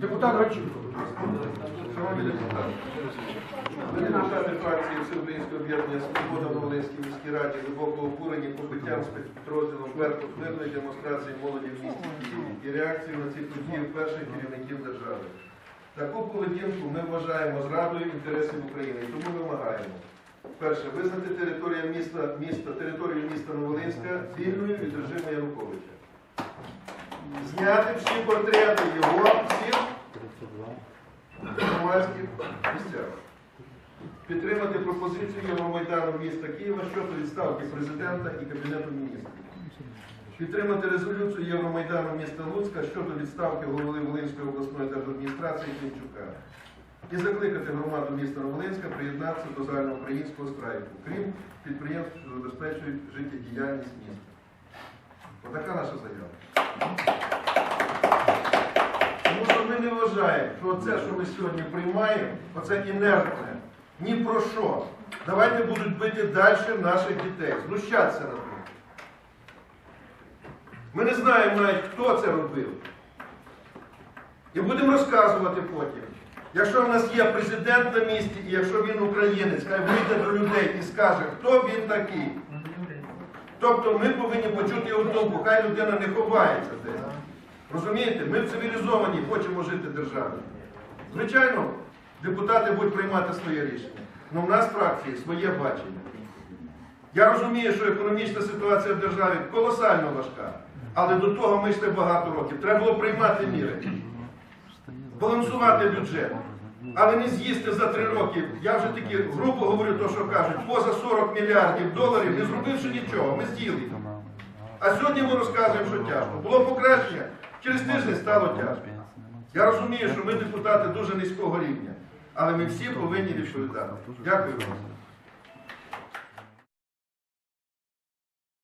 Депутат Гаченко. Шановні депутати, депутати фракції Всеукраїнського об'єднання «Свобода» в Волинській міській раді глибоко обурені побиттям спецпідрозділом Беркут мирної демонстрації молоді в місті Києві і реакцію на ці події перших керівників держави. Таку поведінку ми вважаємо зрадою інтересів України, тому вимагаємо. Перше, визнати територію міста, територію міста Новолинська вільною від режиму Януковича. Зняти всі портрети його, всіх громадських місцях. Підтримати пропозицію Євромайдану міста Києва щодо відставки президента і Кабінету міністрів. Підтримати резолюцію Євромайдану міста Луцька щодо відставки голови Волинської обласної держадміністрації Клімчука. І закликати громаду міста Новолинська приєднатися до загальноукраїнського страйку, крім підприємств, що забезпечують життєдіяльність міста. Отака наша заява. Тому що ми не вважаємо, що це, що ми сьогодні приймаємо, оце інертне. Ні про що. Давайте будуть бити далі наших дітей, знущатися над ними. Ми не знаємо навіть, хто це робив. І будемо розказувати потім. Якщо в нас є президент на місці, і якщо він українець, хай вийде до людей і скаже, хто він такий. Тобто ми повинні почути його думку, хай людина не ховається десь. Розумієте, ми в цивілізованій хочемо жити державі. Звичайно, депутати будуть приймати своє рішення. Але в нас фракції своє бачення. Я розумію, що економічна ситуація в державі колосально важка, але до того ми йшли багато років. Треба було приймати міри, балансувати бюджет. Але не з'їсти за три роки. Я вже таки грубо говорю те, що кажуть, поза 40 мільярдів доларів, не зробивши нічого, ми з'їли. А сьогодні ми розказуємо, що тяжко. Було покращення, через тиждень стало тяжко. Я розумію, що ми депутати дуже низького рівня, але ми всі повинні відповідати. Дякую вам.